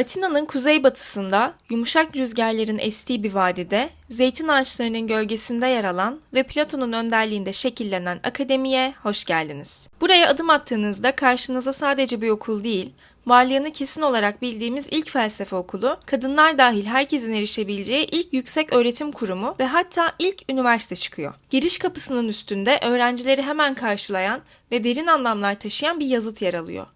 Atina'nın kuzeybatısında yumuşak rüzgarların estiği bir vadide, zeytin ağaçlarının gölgesinde yer alan ve Platon'un önderliğinde şekillenen akademiye hoş geldiniz. Buraya adım attığınızda karşınıza sadece bir okul değil, varlığını kesin olarak bildiğimiz ilk felsefe okulu, kadınlar dahil herkesin erişebileceği ilk yüksek öğretim kurumu ve hatta ilk üniversite çıkıyor. Giriş kapısının üstünde öğrencileri hemen karşılayan ve derin anlamlar taşıyan bir yazıt yer alıyor.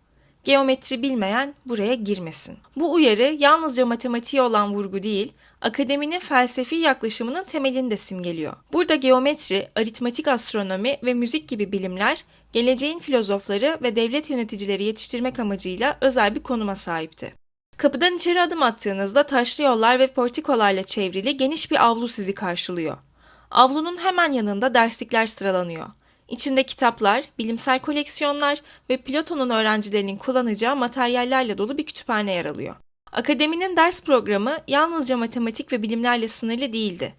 Geometri bilmeyen buraya girmesin. Bu uyarı yalnızca matematiğe olan vurgu değil, akademinin felsefi yaklaşımının temelini de simgeliyor. Burada geometri, aritmatik astronomi ve müzik gibi bilimler geleceğin filozofları ve devlet yöneticileri yetiştirmek amacıyla özel bir konuma sahipti. Kapıdan içeri adım attığınızda taşlı yollar ve portikolarla çevrili geniş bir avlu sizi karşılıyor. Avlunun hemen yanında derslikler sıralanıyor. İçinde kitaplar, bilimsel koleksiyonlar ve Platon'un öğrencilerinin kullanacağı materyallerle dolu bir kütüphane yer alıyor. Akademinin ders programı yalnızca matematik ve bilimlerle sınırlı değildi.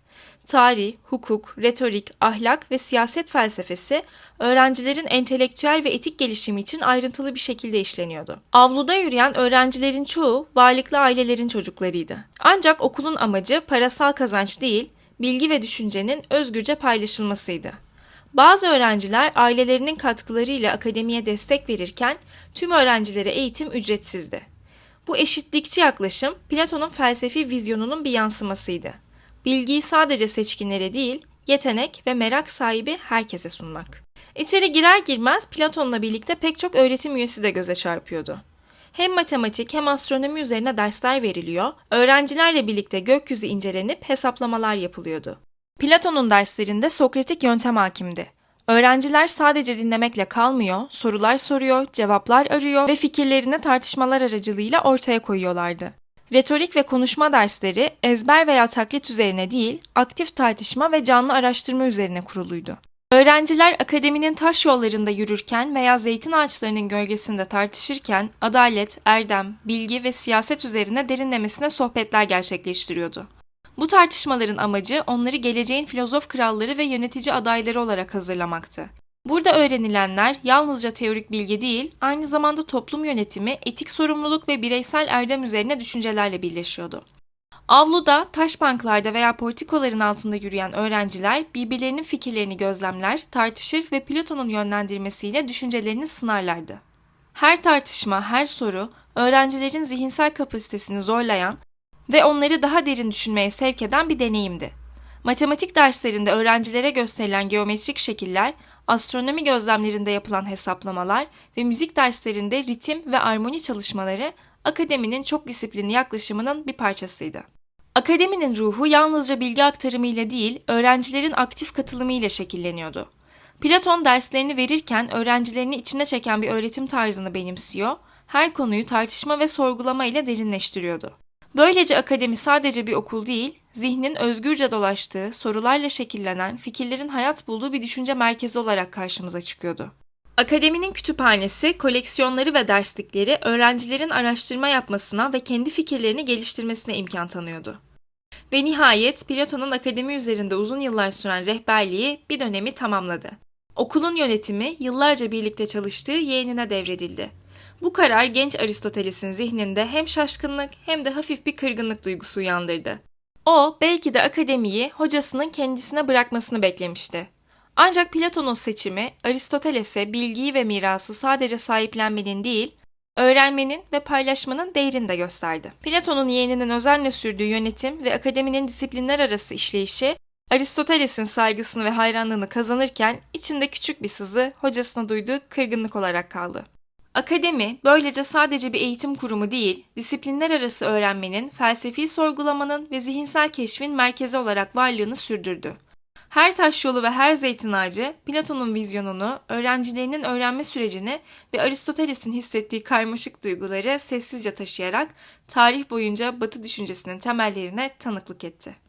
Tarih, hukuk, retorik, ahlak ve siyaset felsefesi öğrencilerin entelektüel ve etik gelişimi için ayrıntılı bir şekilde işleniyordu. Avluda yürüyen öğrencilerin çoğu varlıklı ailelerin çocuklarıydı. Ancak okulun amacı parasal kazanç değil, bilgi ve düşüncenin özgürce paylaşılmasıydı. Bazı öğrenciler ailelerinin katkılarıyla akademiye destek verirken tüm öğrencilere eğitim ücretsizdi. Bu eşitlikçi yaklaşım Platon'un felsefi vizyonunun bir yansımasıydı. Bilgiyi sadece seçkinlere değil, yetenek ve merak sahibi herkese sunmak. İçeri girer girmez Platon'la birlikte pek çok öğretim üyesi de göze çarpıyordu. Hem matematik hem astronomi üzerine dersler veriliyor, öğrencilerle birlikte gökyüzü incelenip hesaplamalar yapılıyordu. Platon'un derslerinde Sokratik yöntem hakimdi. Öğrenciler sadece dinlemekle kalmıyor, sorular soruyor, cevaplar arıyor ve fikirlerini tartışmalar aracılığıyla ortaya koyuyorlardı. Retorik ve konuşma dersleri ezber veya taklit üzerine değil, aktif tartışma ve canlı araştırma üzerine kuruluydu. Öğrenciler akademinin taş yollarında yürürken veya zeytin ağaçlarının gölgesinde tartışırken adalet, erdem, bilgi ve siyaset üzerine derinlemesine sohbetler gerçekleştiriyordu. Bu tartışmaların amacı onları geleceğin filozof kralları ve yönetici adayları olarak hazırlamaktı. Burada öğrenilenler yalnızca teorik bilgi değil, aynı zamanda toplum yönetimi, etik sorumluluk ve bireysel erdem üzerine düşüncelerle birleşiyordu. Avluda, taş banklarda veya portikoların altında yürüyen öğrenciler birbirlerinin fikirlerini gözlemler, tartışır ve Platon'un yönlendirmesiyle düşüncelerini sınarlardı. Her tartışma, her soru, öğrencilerin zihinsel kapasitesini zorlayan ve onları daha derin düşünmeye sevk eden bir deneyimdi. Matematik derslerinde öğrencilere gösterilen geometrik şekiller, astronomi gözlemlerinde yapılan hesaplamalar ve müzik derslerinde ritim ve armoni çalışmaları akademinin çok disiplinli yaklaşımının bir parçasıydı. Akademinin ruhu yalnızca bilgi aktarımıyla değil, öğrencilerin aktif katılımıyla şekilleniyordu. Platon derslerini verirken öğrencilerini içine çeken bir öğretim tarzını benimsiyor, her konuyu tartışma ve sorgulama ile derinleştiriyordu. Böylece akademi sadece bir okul değil, zihnin özgürce dolaştığı, sorularla şekillenen, fikirlerin hayat bulduğu bir düşünce merkezi olarak karşımıza çıkıyordu. Akademinin kütüphanesi, koleksiyonları ve derslikleri öğrencilerin araştırma yapmasına ve kendi fikirlerini geliştirmesine imkan tanıyordu. Ve nihayet Platon'un akademi üzerinde uzun yıllar süren rehberliği bir dönemi tamamladı. Okulun yönetimi yıllarca birlikte çalıştığı yeğenine devredildi. Bu karar genç Aristoteles'in zihninde hem şaşkınlık hem de hafif bir kırgınlık duygusu uyandırdı. O belki de akademiyi hocasının kendisine bırakmasını beklemişti. Ancak Platon'un seçimi Aristoteles'e bilgiyi ve mirası sadece sahiplenmenin değil, öğrenmenin ve paylaşmanın değerini de gösterdi. Platon'un yeğeninin özenle sürdüğü yönetim ve akademinin disiplinler arası işleyişi Aristoteles'in saygısını ve hayranlığını kazanırken içinde küçük bir sızı hocasına duyduğu kırgınlık olarak kaldı. Akademi böylece sadece bir eğitim kurumu değil, disiplinler arası öğrenmenin, felsefi sorgulamanın ve zihinsel keşfin merkezi olarak varlığını sürdürdü. Her taş yolu ve her zeytin ağacı Platon'un vizyonunu, öğrencilerinin öğrenme sürecini ve Aristoteles'in hissettiği karmaşık duyguları sessizce taşıyarak tarih boyunca Batı düşüncesinin temellerine tanıklık etti.